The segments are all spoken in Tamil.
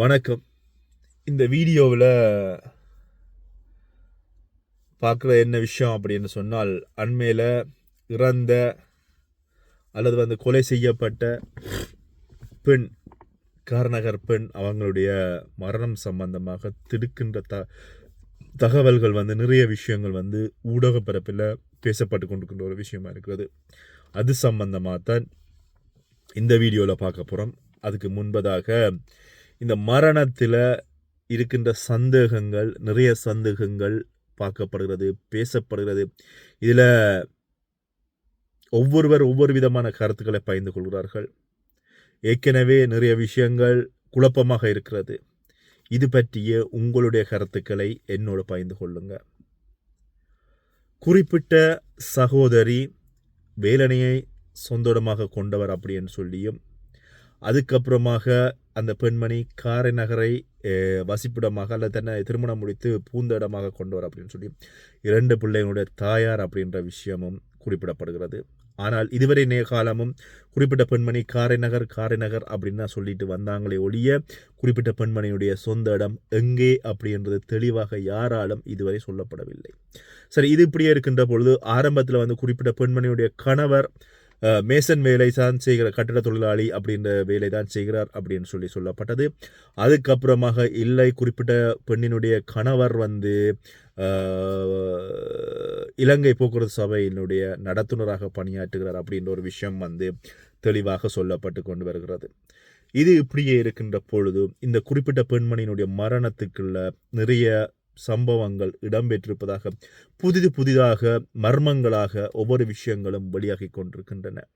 வணக்கம். இந்த வீடியோவில் பார்க்குற என்ன விஷயம் அப்படின்னு சொன்னால் அண்மையில் இறந்த அல்லது வந்து கொலை செய்யப்பட்ட பெண் கார்நகர் பெண் அவங்களுடைய மரணம் சம்பந்தமாக திடுக்கின்ற த தகவல்கள் வந்து நிறைய விஷயங்கள் வந்து ஊடக பரப்பில் பேசப்பட்டு கொண்டிருக்கின்ற ஒரு விஷயமா இருக்கிறது. அது சம்பந்தமாக தான் இந்த வீடியோவில் பார்க்க போகிறோம் அதுக்கு முன்பதாக இந்த மரணத்தில் இருக்கின்ற சந்தேகங்கள் நிறைய சந்தேகங்கள் பார்க்கப்படுகிறது பேசப்படுகிறது. இதில் ஒவ்வொருவர் ஒவ்வொரு விதமான கருத்துக்களை பகிர்ந்து கொள்கிறார்கள். ஏற்கனவே நிறைய விஷயங்கள் குழப்பமாக இருக்கிறது. இது பற்றிய உங்களுடைய கருத்துக்களை என்னோடு பகிர்ந்து கொள்ளுங்க. குறிப்பிட்ட சகோதரி வேலனையை சொந்தமாக கொண்டவர் அப்படின்னு சொல்லியும் அதுக்கப்புறமாக அந்த பெண்மணி காரை நகரை வசிப்பிடமாக அல்லது தன்னை திருமணம் முடித்து பூந்த இடமாக கொண்டவர் அப்படின்னு சொல்லி இரண்டு பிள்ளைகளுடைய தாயார் அப்படின்ற விஷயமும் குறிப்பிடப்படுகிறது. ஆனால் இதுவரை நே காலமும் குறிப்பிட்ட பெண்மணி காரை நகர் காரை நகர் அப்படின்னு தான் சொல்லிட்டு வந்தாங்களே ஒழிய குறிப்பிட்ட பெண்மணியுடைய சொந்த இடம் எங்கே அப்படின்றது தெளிவாக யாராலும் இதுவரை சொல்லப்படவில்லை. சரி இது இப்படியே இருக்கின்ற பொழுது ஆரம்பத்தில் வந்து குறிப்பிட்ட பெண்மணியுடைய கணவர் மேசன் வேலை தான் செய்கிற கட்டிட தொழிலாளி அப்படின்ற வேலை தான் செய்கிறார் அப்படின்னு சொல்லி சொல்லப்பட்டது. அதுக்கப்புறமாக இல்லை குறிப்பிட்ட பெண்ணினுடைய கணவர் வந்து இலங்கை போக்குவரத்து சபையினுடைய நடத்துனராக பணியாற்றுகிறார் அப்படின்ற ஒரு விஷயம் வந்து தெளிவாக சொல்லப்பட்டு கொண்டு வருகிறது. இது இப்படியே இருக்கின்ற பொழுது இந்த குறிப்பிட்ட பெண்மணியினுடைய மரணத்துக்குள்ள நிறைய சம்பவங்கள் இடம்பெற்றிருப்பதாக புதிது புதிதாக மர்மங்களாக ஒவ்வொரு விஷயங்களும் வெளியாகி கொண்டிருக்கின்றன.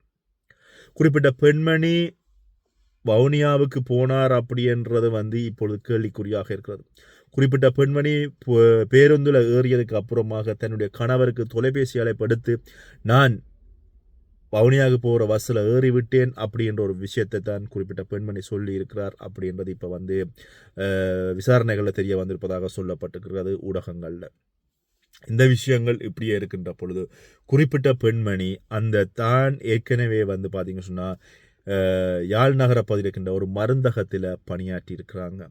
குறிப்பிட்ட பெண்மணி வவுனியாவுக்கு போனார் அப்படின்றது வந்து இப்பொழுது கேள்விக்குறியாக இருக்கிறது. குறிப்பிட்ட பெண்மணி பேருந்தில் ஏறியதுக்கு அப்புறமாக தன்னுடைய கணவருக்கு தொலைபேசி அழைப்படுத்து நான் வவுனியாக போகிற பஸ்ஸில் ஏறி விட்டேன் அப்படின்ற ஒரு விஷயத்தை தான் குறிப்பிட்ட பெண்மணி சொல்லி இருக்கிறார் அப்படின்றது இப்போ வந்து விசாரணைகளில் தெரிய வந்திருப்பதாக சொல்லப்பட்டிருக்கிறது ஊடகங்களில். இந்த விஷயங்கள் இப்படியே இருக்கின்ற பொழுது குறிப்பிட்ட பெண்மணி அந்த தான் ஏற்கனவே வந்து பார்த்தீங்க சொன்னால் யாழ் நகர பகுதியில் இருக்கின்ற ஒரு மருந்தகத்தில் பணியாற்றி இருக்கிறாங்க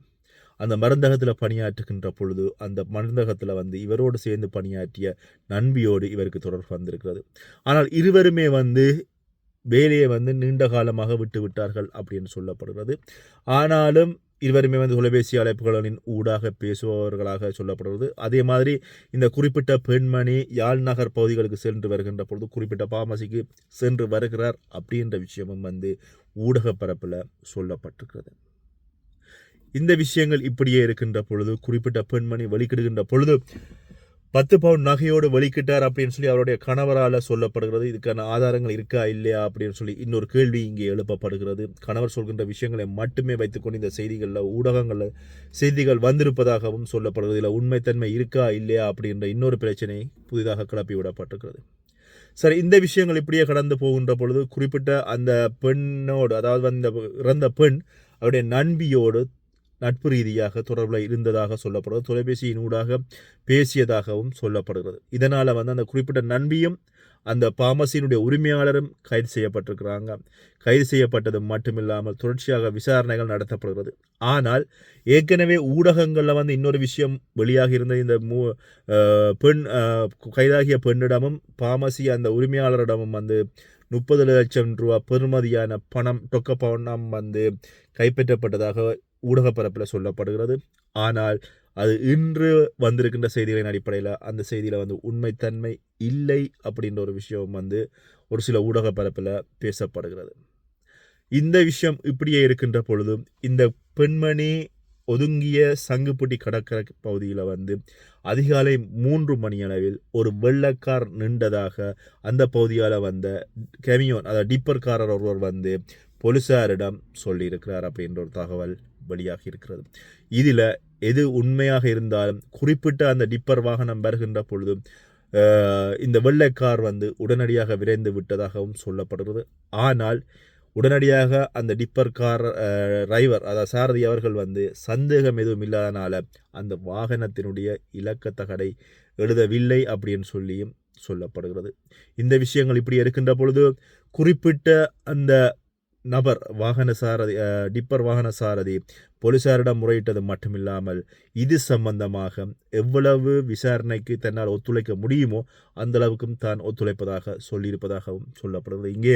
அந்த மருந்தகத்தில் பணியாற்றுகின்ற பொழுது அந்த மருந்தகத்தில் வந்து இவரோடு சேர்ந்து பணியாற்றிய நண்பியோடு இவருக்கு தொடர்பு வந்திருக்கிறது. ஆனால் இருவருமே வந்து வேலையை வந்து நீண்ட காலமாக விட்டு விட்டார்கள் அப்படின்னு சொல்லப்படுகிறது. ஆனாலும் இருவருமே வந்து தொலைபேசி அழைப்புகளின் ஊடாக பேசுபவர்களாக சொல்லப்படுகிறது. அதே மாதிரி இந்த குறிப்பிட்ட பெண்மணி யாழ் நகர் பகுதிகளுக்கு சென்று வருகின்ற பொழுது குறிப்பிட்ட பாமசிக்கு சென்று வருகிறார் அப்படின்ற விஷயமும் வந்து ஊடக பரப்பில் சொல்லப்பட்டிருக்கிறது. இந்த விஷயங்கள் இப்படியே இருக்கின்ற பொழுது குறிப்பிட்ட பெண்மணி வெளிக்கிடுகின்ற பொழுது பத்து பவுன் நகையோடு வெளிக்கிட்டார் அப்படின்னு சொல்லி அவருடைய கணவரால் சொல்லப்படுகிறது. இதுக்கான ஆதாரங்கள் இருக்கா இல்லையா அப்படின்னு சொல்லி இன்னொரு கேள்வி இங்கே எழுப்பப்படுகிறது. கணவர் சொல்கின்ற விஷயங்களை மட்டுமே வைத்துக்கொண்டு இந்த செய்திகளில் ஊடகங்களில் செய்திகள் வந்திருப்பதாகவும் சொல்லப்படுகிறது. இல்லை உண்மைத்தன்மை இருக்கா இல்லையா அப்படின்ற இன்னொரு பிரச்சனை புதிதாக கிளப்பி விடப்பட்டிருக்கிறது. சரி இந்த விஷயங்கள் இப்படியே கடந்து போகின்ற பொழுது குறிப்பிட்ட அந்த பெண்ணோடு அதாவது அந்த இறந்த பெண் அவருடைய நண்பியோடு நட்பு ரீதியாக தொடர்பில் இருந்ததாக சொல்லப்படுது தொலைபேசியின் ஊடாக பேசியதாகவும் சொல்லப்படுகிறது. இதனால் வந்து அந்த குறிப்பிட்ட நண்பியும் அந்த பாமசியினுடைய உரிமையாளரும் கைது செய்யப்பட்டிருக்கிறாங்க. கைது செய்யப்பட்டது மட்டுமில்லாமல் தொடர்ச்சியாக விசாரணைகள் நடத்தப்படுகிறது. ஆனால் ஏற்கனவே ஊடகங்களில் வந்து இன்னொரு விஷயம் வெளியாக இருந்த இந்த மூ பெண் கைதாகிய பெண்ணிடமும் பாமசி அந்த உரிமையாளரிடமும் வந்து முப்பது லட்சம் ரூபா பெறுமதியான பணம் டொக்க பணம் வந்து கைப்பற்றப்பட்டதாக ஊடகப்பரப்பில் சொல்லப்படுகிறது. ஆனால் அது இன்று வந்திருக்கின்ற செய்திகளின் அடிப்படையில் அந்த செய்தியில் வந்து உண்மைத்தன்மை இல்லை அப்படின்ற ஒரு விஷயம் வந்து ஒரு சில ஊடகப்பரப்பில் பேசப்படுகிறது. இந்த விஷயம் இப்படியே இருக்கின்ற பொழுதும் இந்த பெண்மணி ஒதுங்கிய சங்குப்பட்டி கடற்கரை பகுதியில் வந்து அதிகாலை மூன்று மணி அளவில் ஒரு வெள்ளக்கார் நின்றதாக அந்த பகுதியால் வந்த கெமியோன் அதாவது டிப்பர்காரர் ஒருவர் வந்து போலீஸாரிடம் சொல்லியிருக்கிறார் அப்படின்ற ஒரு தகவல் வழியாக இருக்கிறது. இதில் எது உண்மையாக இருந்தாலும் குறிப்பிட்ட அந்த டிப்பர் வாகனம் வருகின்ற பொழுது இந்த இந்த வெள்ளைக்கார் வந்து உடனடியாக விரைந்து விட்டதாகவும் சொல்லப்படுகிறது. ஆனால் உடனடியாக அந்த டிப்பர் கார் டிரைவர் அதாவது சாரதி அவர்கள் வந்து சந்தேகம் எதுவும் இல்லாதனால அந்த வாகனத்தினுடைய இலக்கத்தகடை எழுதவில்லை அப்படின்னு சொல்லியும் சொல்லப்படுகிறது. இந்த விஷயங்கள் இப்படி இருக்கின்ற பொழுது குறிப்பிட்ட அந்த நபர் வாகன சாரதி டிப்பர் வாகன சாரதி போலீசாரிடம் முறையிட்டது மட்டுமில்லாமல் இது சம்பந்தமாக எவ்வளவு விசாரணைக்கு தன்னால் ஒத்துழைக்க முடியுமோ அந்த அளவுக்கும் தான் ஒத்துழைப்பதாக சொல்லியிருப்பதாகவும் சொல்லப்படுகிறது. இங்கே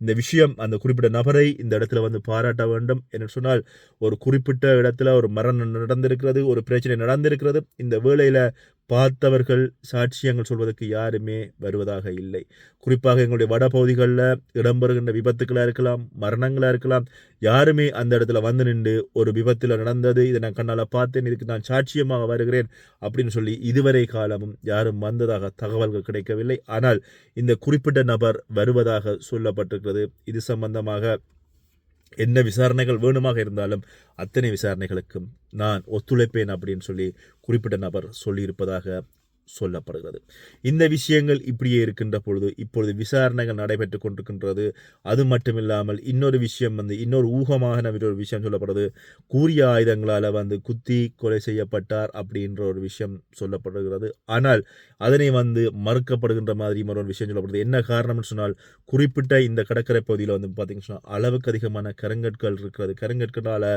இந்த விஷயம் அந்த குறிப்பிட்ட நபரை இந்த இடத்துல வந்து பாராட்ட வேண்டும் என்று சொன்னால் ஒரு குறிப்பிட்ட இடத்துல ஒரு மரணம் நடந்திருக்கிறது ஒரு பிரச்சனை நடந்திருக்கிறது இந்த வேலையில் பார்த்தவர்கள் சாட்சியங்கள் சொல்வதற்கு யாருமே வருவதாக இல்லை. குறிப்பாக எங்களுடைய வட பகுதிகளில் இடம்பெறுகின்ற விபத்துக்களாக இருக்கலாம் மரணங்களாக இருக்கலாம் யாருமே அந்த இடத்துல வந்து நின்று ஒரு விபத்தில் நடந்தது இதை நான் கண்ணால் பார்த்தேன் இதுக்கு நான் சாட்சியமாக வருகிறேன் அப்படின்னு சொல்லி இதுவரை காலமும் யாரும் வந்ததாக தகவல்கள் கிடைக்கவில்லை. ஆனால் இந்த குறிப்பிட்ட நபர் வருவதாக சொல்லப்பட்டிருக்கிறது. இது சம்பந்தமாக என்ன விசாரணைகள் வேணுமாக இருந்தாலும் அத்தனை விசாரணைகளுக்கும் நான் ஒத்துழைப்பேன் அப்படின்னு சொல்லி குறிப்பிட்ட நபர் சொல்லியிருப்பதாக சொல்லப்படுகிறது. இந்த விஷயங்கள் இப்படியே இருக்கின்ற பொழுது இப்பொழுது விசாரணைகள் நடைபெற்று கொண்டிருக்கின்றது. அது மட்டுமில்லாமல் இன்னொரு விஷயம் வந்து இன்னொரு ஊகமாக ஒரு விஷயம் சொல்லப்படுறது கூறிய ஆயுதங்களால் வந்து குத்தி கொலை செய்யப்பட்டார் அப்படின்ற ஒரு விஷயம் சொல்லப்படுகிறது. ஆனால் அதனை வந்து மறுக்கப்படுகின்ற மாதிரி ஒரு விஷயம் சொல்லப்படுது. என்ன காரணம்னு சொன்னால் குறிப்பிட்ட இந்த கடற்கரை பகுதியில் வந்து பார்த்தீங்கன்னு சொன்னால் அளவுக்கு அதிகமான கருங்கற்கள் இருக்கிறது. கருங்கற்களால்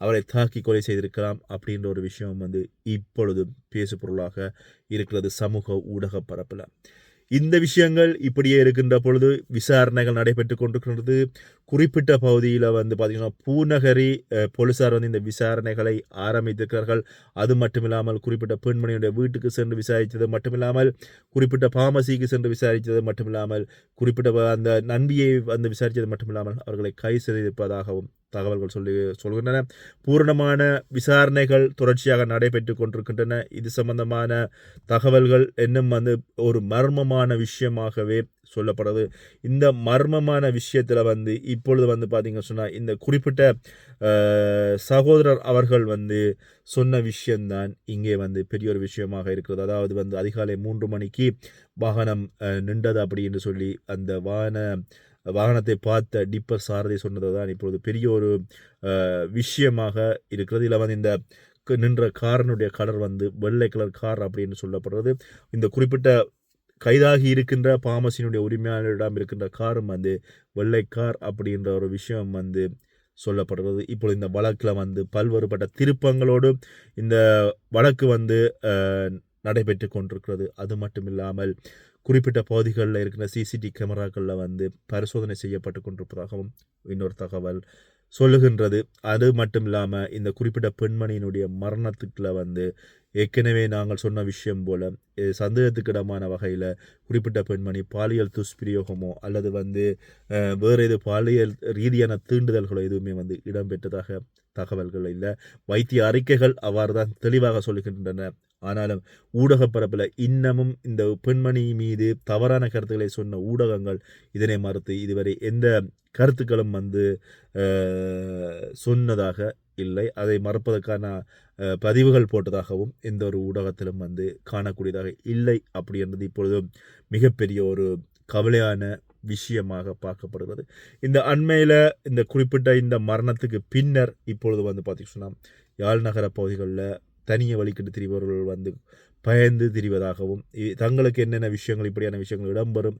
அவரை தாக்கி கொலை செய்திருக்கலாம் அப்படின்ற ஒரு விஷயம் வந்து இப்பொழுது பேசு பொருளாக இருக்கிறது சமூக ஊடக பரப்பில். இந்த விஷயங்கள் இப்படியே இருக்கின்ற பொழுது விசாரணைகள் நடைபெற்று கொண்டிருக்கின்றது. குறிப்பிட்ட பகுதியில் வந்து பார்த்தீங்கன்னா பூநகரி போலீஸார் போலீசார் வந்து இந்த விசாரணைகளை ஆரம்பித்திருக்கிறார்கள். அது மட்டுமில்லாமல் குறிப்பிட்ட பெண்மணியுடைய வீட்டுக்கு சென்று விசாரித்தது மட்டுமில்லாமல் குறிப்பிட்ட பாமசிக்கு சென்று விசாரித்தது மட்டுமில்லாமல் குறிப்பிட்ட அந்த நன்மையை வந்து விசாரித்தது மட்டுமில்லாமல் அவர்களை கை செய்திருப்பதாகவும் தகவல்கள் சொல்லி சொல்கின்றன. பூரணமான விசாரணைகள் தொடர்ச்சியாக நடைபெற்று கொண்டிருக்கின்றன. இது சம்பந்தமான தகவல்கள் இன்னும் வந்து ஒரு மர்மமான விஷயமாகவே சொல்லப்படுது. இந்த மர்மமான விஷயத்தில் வந்து இப்பொழுது வந்து பார்த்திங்க சொன்னால் இந்த குறிப்பிட்ட சகோதரர் அவர்கள் வந்து சொன்ன விஷயம்தான் இங்கே வந்து பெரிய ஒரு விஷயமாக இருக்கிறது. அதாவது வந்து அதிகாலை மூன்று மணிக்கு வாகனம் நின்றது அப்படி என்று சொல்லி அந்த வாகன வாகனத்தை பார்த்த டிப்பர் சாரதி சொன்னது தான் இப்பொழுது பெரிய ஒரு விஷயமாக இருக்கிறது. இல்லை வந்து இந்த க- நின்ற காரனுடைய கலர் வந்து வெள்ளை கலர் கார் அப்படின்னு சொல்லப்படுறது. இந்த குறிப்பிட்ட கைதாகி இருக்கின்ற பாமசினுடைய உரிமையாளரிடம் இருக்கின்ற காரும் வந்து வெள்ளை கார் அப்படின்ற ஒரு விஷயம் வந்து சொல்லப்படுறது இப்பொழுது இந்த வழக்கில் வந்து பல்வேறுபட்ட திருப்பங்களோடு இந்த வழக்கு வந்து நடைபெற்று கொண்டிருக்கிறது. அது மட்டும் இல்லாமல் குறிப்பிட்ட பகுதிகளில் இருக்கிற சிசிடி கேமராக்களில் வந்து பரிசோதனை செய்யப்பட்டு கொண்டிருப்பதாகவும் இன்னொரு தகவல் சொல்லுகின்றது. அது மட்டும் இல்லாமல் இந்த குறிப்பிட்ட பெண்மணியினுடைய மரணத்துக்குள்ள வந்து ஏற்கனவே நாங்கள் சொன்ன விஷயம் போல இது சந்தேகத்துக்கிடமான வகையில் குறிப்பிட்ட பெண்மணி பாலியல் துஷ்பிரயோகமோ அல்லது வந்து வேறு எது பாலியல் ரீதியான தீண்டுதல்களோ எதுவுமே வந்து இடம்பெற்றதாக தகவல்கள் இல்லை. வைத்திய அறிக்கைகள் அவ்வாறு தான் தெளிவாக சொல்லுகின்றன. ஆனாலும் ஊடக பரப்பில் இன்னமும் இந்த பெண்மணி மீது தவறான கருத்துக்களை சொன்ன ஊடகங்கள் இதனை மறுத்து இதுவரை எந்த கருத்துக்களும் வந்து சொன்னதாக இல்லை. அதை மறுப்பதற்கான பதிவுகள் போட்டதாகவும் எந்த ஒரு ஊடகத்திலும் வந்து காணக்கூடியதாக இல்லை அப்படி என்றது இப்பொழுது மிகப்பெரிய ஒரு கவலையான விஷயமாக பார்க்கப்படுகிறது. இந்த அண்மையில் இந்த குறிப்பிட்ட இந்த மரணத்துக்கு பின்னர் இப்பொழுது வந்து பார்த்திங்க யாழ் நகர பகுதிகளில் தனிய வழிக்கிட்டு திரிபவர்கள் வந்து பயந்து திரிவதாகவும் இ- தங்களுக்கு என்னென்ன விஷயங்கள் இப்படியான விஷயங்கள் இடம்பெறும்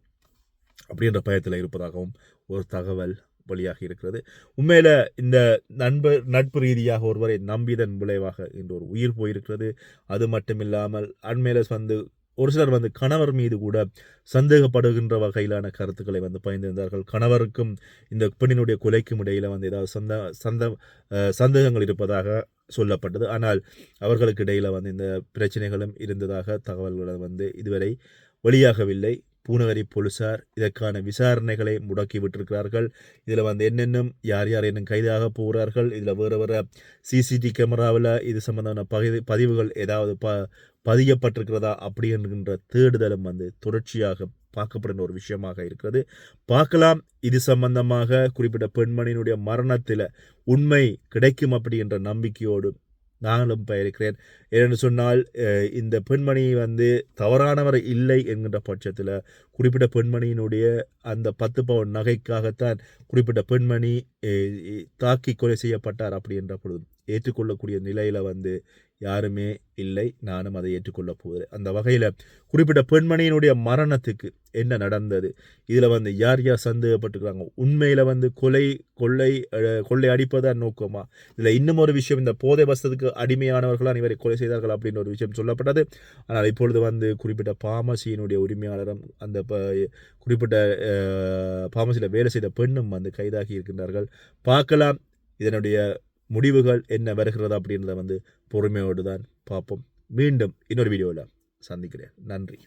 அப்படின்ற பயத்தில் இருப்பதாகவும் ஒரு தகவல் வழியாக இருக்கிறது. உண்மையில் இந்த நண்பர் நட்பு ரீதியாக ஒருவரை நம்பியதன் விளைவாக இன்று ஒரு உயிர் போயிருக்கிறது. அது மட்டுமில்லாமல் அண்மையில் வந்து ஒரு சிலர் வந்து கணவர் மீது கூட சந்தேகப்படுகின்ற வகையிலான கருத்துக்களை வந்து பயந்திருந்தார்கள் கணவருக்கும் இந்த பெண்ணினுடைய கொலைக்கும் இடையில் வந்து ஏதாவது சந்த சந்த சந்தேகங்கள் இருப்பதாக சொல்லப்பட்டது. ஆனால் அவர்களுக்கு இடையில் வந்து இந்த பிரச்சனைகளும் இருந்ததாக தகவல்கள் வந்து இதுவரை வெளியாகவில்லை. பூனகரி போலீசார் இதற்கான விசாரணைகளை முடக்கி விட்டிருக்கிறார்கள். இதில் வந்து என்னென்னும் யார் யார் இன்னும் கைதாக போகிறார்கள் இதில் வேறு வேறு சிசிடி கேமராவில் இது சம்பந்தமான பகிது பதிவுகள் ஏதாவது ப பதியப்பட்டிருக்கிறதா அப்படி என்கின்ற தேடுதலும் வந்து தொடர்ச்சியாக பார்க்கப்படுகிற ஒரு விஷயமாக இருக்கிறது. பார்க்கலாம். இது சம்பந்தமாக குறிப்பிட்ட பெண்மணியினுடைய மரணத்தில் உண்மை கிடைக்கும் அப்படி என்ற நம்பிக்கையோடு நானும் பயணிக்கிறேன். ஏன்னு சொன்னால் இந்த பெண்மணி வந்து தவறானவர் இல்லை என்கின்ற பட்சத்தில் குறிப்பிட்ட பெண்மணியினுடைய அந்த பத்து பவுன் நகைக்காகத்தான் குறிப்பிட்ட பெண்மணி தாக்கி கொலை செய்யப்பட்டார் அப்படின்ற பொழுது. ஏற்றுக்கொள்ளக்கூடிய நிலையில் வந்து யாருமே இல்லை. நானும் அதை ஏற்றுக்கொள்ளப் போகிறேன். அந்த வகையில் குறிப்பிட்ட பெண்மணியினுடைய மரணத்துக்கு என்ன நடந்தது? இதில் வந்து யார் யார் சந்தேகப்பட்டுக்கிறாங்க உண்மையில் வந்து கொலை கொள்ளை கொள்ளை அடிப்பதான் நோக்கமா? இதில் இன்னும் ஒரு விஷயம் இந்த போதை வசத்துக்கு அடிமையானவர்களால் இவரை கொலை செய்தார்கள் அப்படின்ற ஒரு விஷயம் சொல்லப்பட்டது. ஆனால் இப்பொழுது வந்து குறிப்பிட்ட பாமசியினுடைய உரிமையாளரும் அந்த ப- குறிப்பிட்ட பாமசியில் வேலை செய்த பெண்ணும் வந்து கைதாகி இருக்கின்றார்கள். பார்க்கலாம். இதனுடைய முடிவுகள் என்ன வருகிறது அப்படின்றத வந்து பொறுமையோடு தான் பார்ப்போம். மீண்டும் இன்னொரு வீடியோவில் சந்திக்கிறேன். நன்றி.